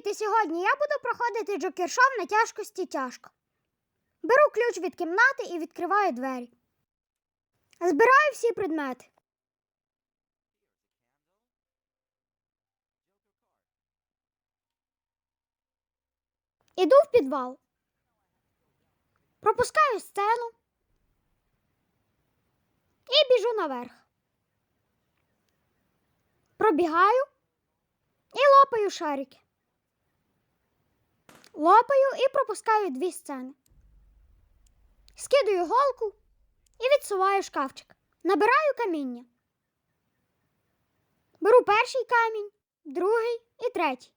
діти, сьогодні я буду проходити джокер-шоу на тяжкості тяжко. Беру ключ від кімнати і відкриваю двері. Збираю всі предмети. Іду в підвал. Пропускаю сцену і біжу наверх. Пробігаю і лопаю шарики. Лопаю і пропускаю дві сцени. Скидаю голку і відсуваю шкафчик. Набираю каміння. Беру перший камінь, другий і третій.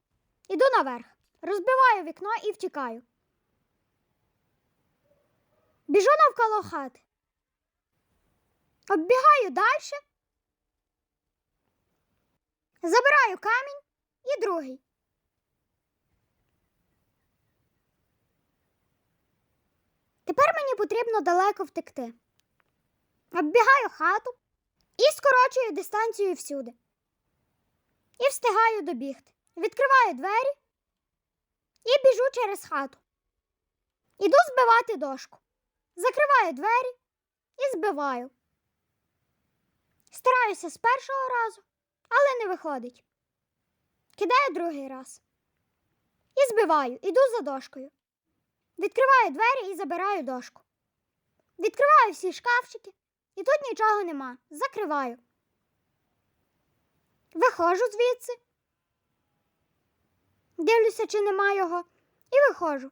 Іду наверх. Розбиваю вікно і втікаю. Біжу навколо хати. Оббігаю далі. Забираю камінь і другий. Тепер мені потрібно далеко втекти. Оббігаю хату і скорочую дистанцію всюди. І встигаю добігти. Відкриваю двері і біжу через хату. Іду збивати дошку. Закриваю двері і збиваю. Стараюся з першого разу, але не виходить. Кидаю другий раз. І збиваю, іду за дошкою. Відкриваю двері і забираю дошку. Відкриваю всі шкафчики, і тут нічого нема. Закриваю. Виходжу звідси. Дивлюся, чи нема його, і виходжу.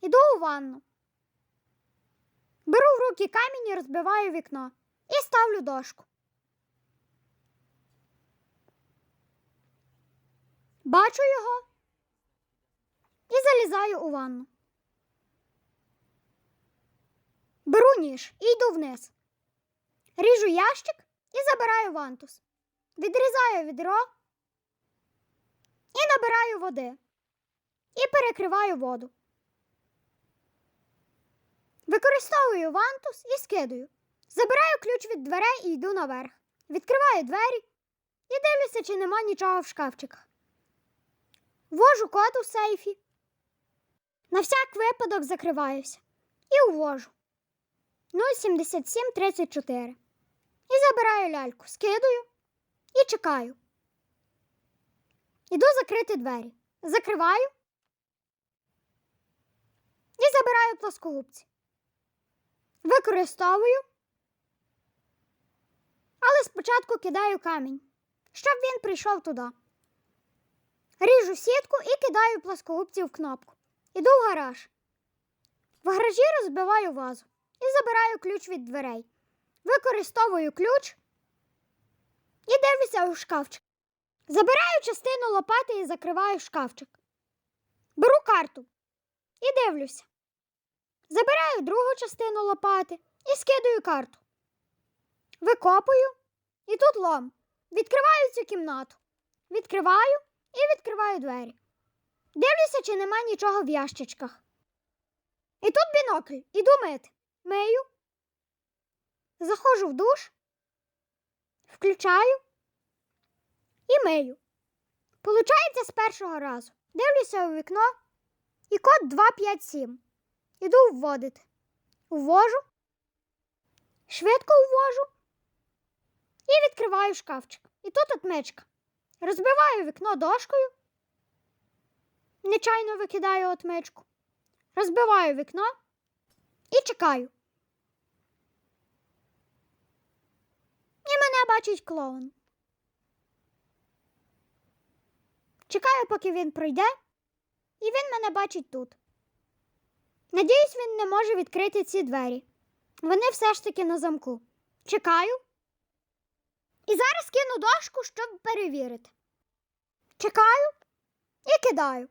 Іду у ванну. Беру в руки камінь і розбиваю вікно і ставлю дошку. Бачу його і залізаю у ванну. Беру ніж і йду вниз. Ріжу ящик і забираю вантус. Відрізаю відро і набираю води. І перекриваю воду. Використовую вантус і скидаю. Забираю ключ від дверей і йду наверх. Відкриваю двері і дивлюся, чи нема нічого в шкафчиках. Ввожу код у сейфі. На всяк випадок закриваюся. І увожу. 07734. І забираю ляльку, скидаю і чекаю. Іду закрити двері. Закриваю і забираю плоскогубці. Використовую, але спочатку кидаю камінь, щоб він прийшов туди. Ріжу сітку і кидаю плоскогубці в кнопку. Іду в гараж. В гаражі розбиваю вазу і забираю ключ від дверей. Використовую ключ і дивлюся у шкафчик. Забираю частину лопати і закриваю шкафчик. Беру карту і дивлюся. Забираю другу частину лопати і скидаю карту. Викопую і тут лом. Відкриваю цю кімнату. Відкриваю і відкриваю двері. Дивлюся, чи нема нічого в ящичках. І тут бінокль, іду мити. Мию. Заходжу в душ, включаю і мию. Получається з першого разу. Дивлюся у вікно і код 257. Іду вводити. Увожу, швидко ввожу і відкриваю шкафчик. І тут отмичка. Розбиваю вікно дошкою. Нечайно викидаю отмичку. Розбиваю вікно і чекаю. І мене бачить клоун. Чекаю, поки він пройде, і він мене бачить тут. Надіюсь, він не може відкрити ці двері. Вони все ж таки на замку. Чекаю. І зараз кину дошку, щоб перевірити. Чекаю і кидаю.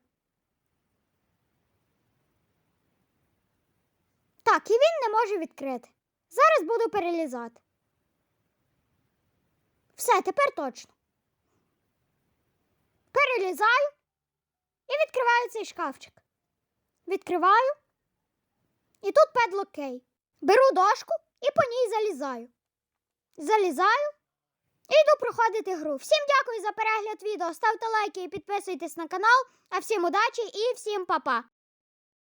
Так, і він не може відкрити. Зараз буду перелізати. Все, тепер точно. Перелізаю і відкриваю цей шкафчик. Відкриваю. І тут педлок кей. Беру дошку і по ній залізаю. Залізаю І йду проходити гру. Всім дякую за перегляд відео. Ставте лайки і підписуйтесь на канал. А всім удачі і всім па-па!